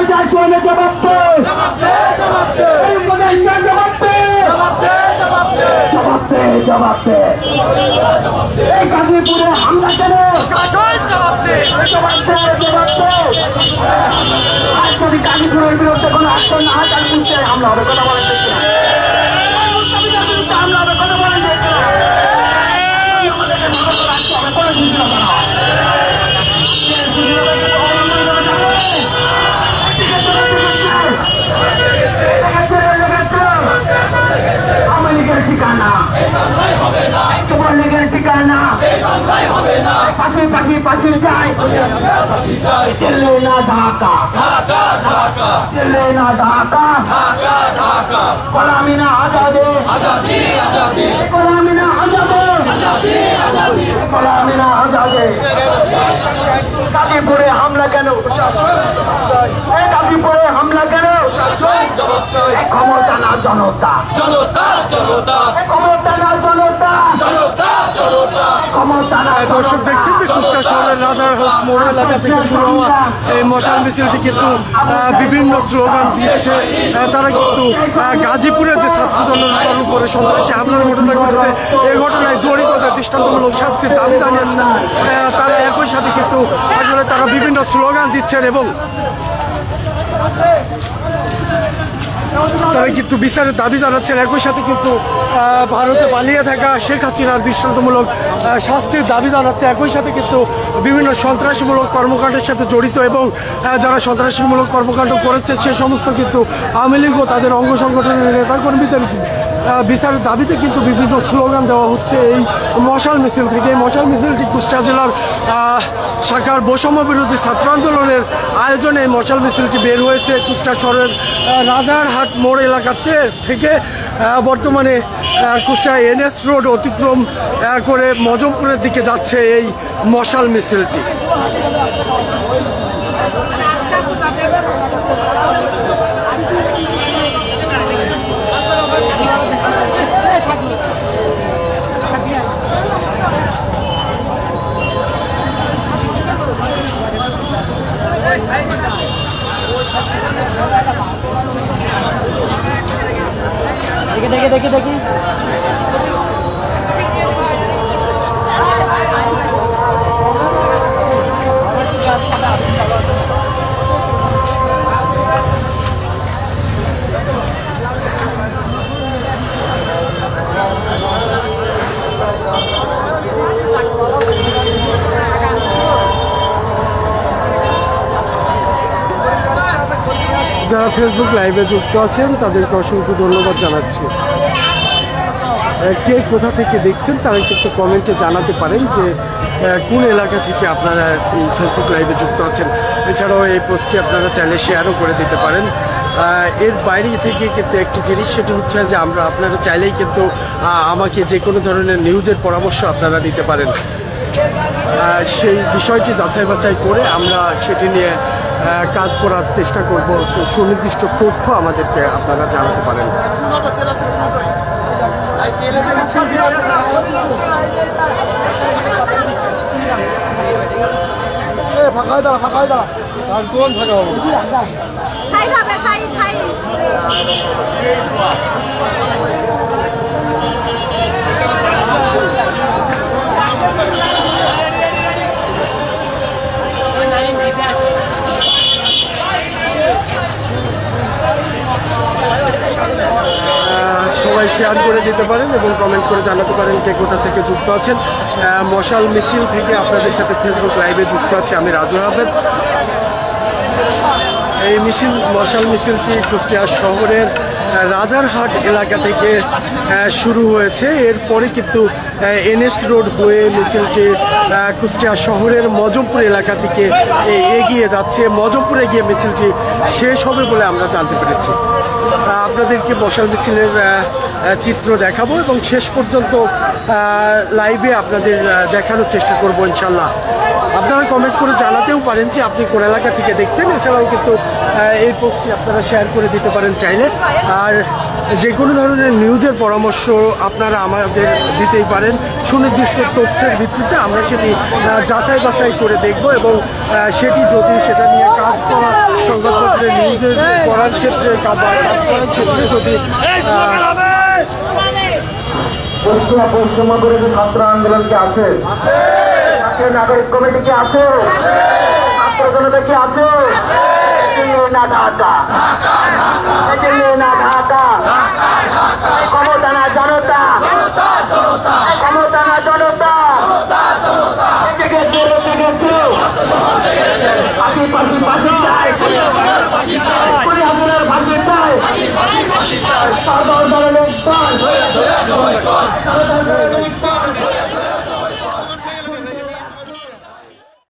প্রশাসনে জবাব জবাব এই গাজীপুরে হামলা কেন? আর যদি গাজীপুরের বিরুদ্ধে কোনো অ্যাকশন না হয় তাহলে হামলা হবে? কথা বলেন পাশে পাশে পাশে যায় দিল্লি না ঢাকা? দিল্লি না ঢাকা? গোলামি না আজাদে। গোলামি না আজাদে। গোলামি না আজাদে। গাজীপুরে হামলা কেন? এই গাজীপুরে হামলা কেন? ক্ষমতা না জনতা। জনতা জনতা ক্ষমতা না জনতা। দর্শক দেখছেন যে কুষ্টা শহরের রাজারহাট মোড় এলাকা থেকে শুরু হওয়া এই মশাল মিছিলটি কিন্তু বিভিন্ন স্লোগান দিয়েছে। তারা কিন্তু গাজীপুরে যে ছাত্র জনতার উপরে সন্ত্রাসী হামলার ঘটনা ঘটেছে এই ঘটনায় জড়িতদের দৃষ্টান্তমূলক শাস্তির দাবি জানিয়েছেন তারা একই সাথে কিন্তু আসলে তারা বিভিন্ন স্লোগান দিচ্ছেন এবং তারা কিন্তু বিচারের দাবি জানাচ্ছেন। একই সাথে কিন্তু ভারতে পালিয়ে থাকা শেখ হাসিনার দৃষ্টান্তমূলক শাস্তির দাবি জানাচ্ছে। একই সাথে কিন্তু বিভিন্ন সন্ত্রাসীমূলক কর্মকাণ্ডের সাথে জড়িত এবং যারা সন্ত্রাসীমূলক কর্মকাণ্ড করেছে, সে সমস্ত কিন্তু আওয়ামী লীগ ও তাদের অঙ্গ সংগঠনের নেতাকর্মীদের বিচারের দাবিতে কিন্তু বিভিন্ন স্লোগান দেওয়া হচ্ছে এই মশাল মিছিল থেকে। এই মশাল মিছিলটি কুষ্টিয়া জেলার শাখার বৈষম্য বিরোধী ছাত্র আন্দোলনের আয়োজনে এই মশাল মিছিলটি বের হয়েছে কুষ্টিয়া শহরের আহ, রাজারহাট মোড় এলাকাতে থেকে বর্তমানে কুষ্টিয়া এনএস রোড অতিক্রম করে মজমপুরের দিকে যাচ্ছে এই মশাল মিছিলটি। দেখি দেখি দেখি দেখি। যারা ফেসবুক লাইভে যুক্ত আছেন, তাদেরকে অসংখ্য ধন্যবাদ জানাচ্ছি। কে কোথা থেকে দেখছেন, তারা কিন্তু কমেন্টে জানাতে পারেন যে কোন এলাকা থেকে আপনারা এই ফেসবুক লাইভে যুক্ত আছেন। এছাড়াও এই পোস্টটি আপনারা চাইলে শেয়ারও করে দিতে পারেন। এর বাইরে থেকে কিন্তু একটি জিনিস, সেটি হচ্ছে যে আমরা আপনারা চাইলেই কিন্তু আমাকে যে কোনো ধরনের নিউজের পরামর্শ আপনারা দিতে পারেন। সেই বিষয়টি যাচাই বাছাই করে আমরা সেটি নিয়ে কাজ করার চেষ্টা করব তো সুনির্দিষ্ট তথ্য আমাদেরকে আপনারা জানাতে পারেন। ফাঁকায় দাঁড়া ফাঁকায় দাঁড়া। আর কোন ফাঁকা হবে? খাই খাবে খাই খাই শেয়ার করে দিতে পারেন এবং কমেন্ট করে জানাতে পারেন কে কোথা থেকে যুক্ত আছেন। মশাল মিছিল থেকে আপনাদের সাথে ফেসবুক লাইভে যুক্ত আছে আমি রাজু আহমেদ। এই মিছিল, মশাল মিছিলটি কুষ্টিয়া শহরের রাজারহাট এলাকা থেকে শুরু হয়েছে। এরপরে কিন্তু এনএস রোড হয়ে মিছিলটি কুষ্টিয়া শহরের মজমপুর এলাকা থেকে এগিয়ে যাচ্ছে। মজমপুরে গিয়ে মিছিলটি শেষ হবে বলে আমরা জানতে পেরেছি। আপনাদেরকে মশাল মিছিলের চিত্র দেখাবো এবং শেষ পর্যন্ত লাইভে আপনাদের দেখানোর চেষ্টা করব ইনশাল্লাহ। আপনারা কমেন্ট করে জানাতেও পারেন যে আপনি কোন এলাকা থেকে দেখছেন। এছাড়াও কিন্তু এই পোস্টটি আপনারা শেয়ার করে দিতে পারেন চাইলে। আর যে কোনো ধরনের নিউজের পরামর্শ আপনারা আমাদের দিতেই পারেন। সুনির্দিষ্ট তথ্যের ভিত্তিতে আমরা সেটি যাচাই বাছাই করে দেখব এবং সেটি যদি সেটা নিয়ে কাজ করা, সংবাদপত্রে করার ক্ষেত্রে কাজ করার ক্ষেত্রে যদি আহ, পশ্চিমবঙ্গ যে ছাত্র আন্দোলন কি আছে। জাতীয় নাগরিক কমিটি কি আছে? ছাত্র জনতা কি আছে? ঢাকা। না ঢাকা। ক্ষমতা না ঢাকা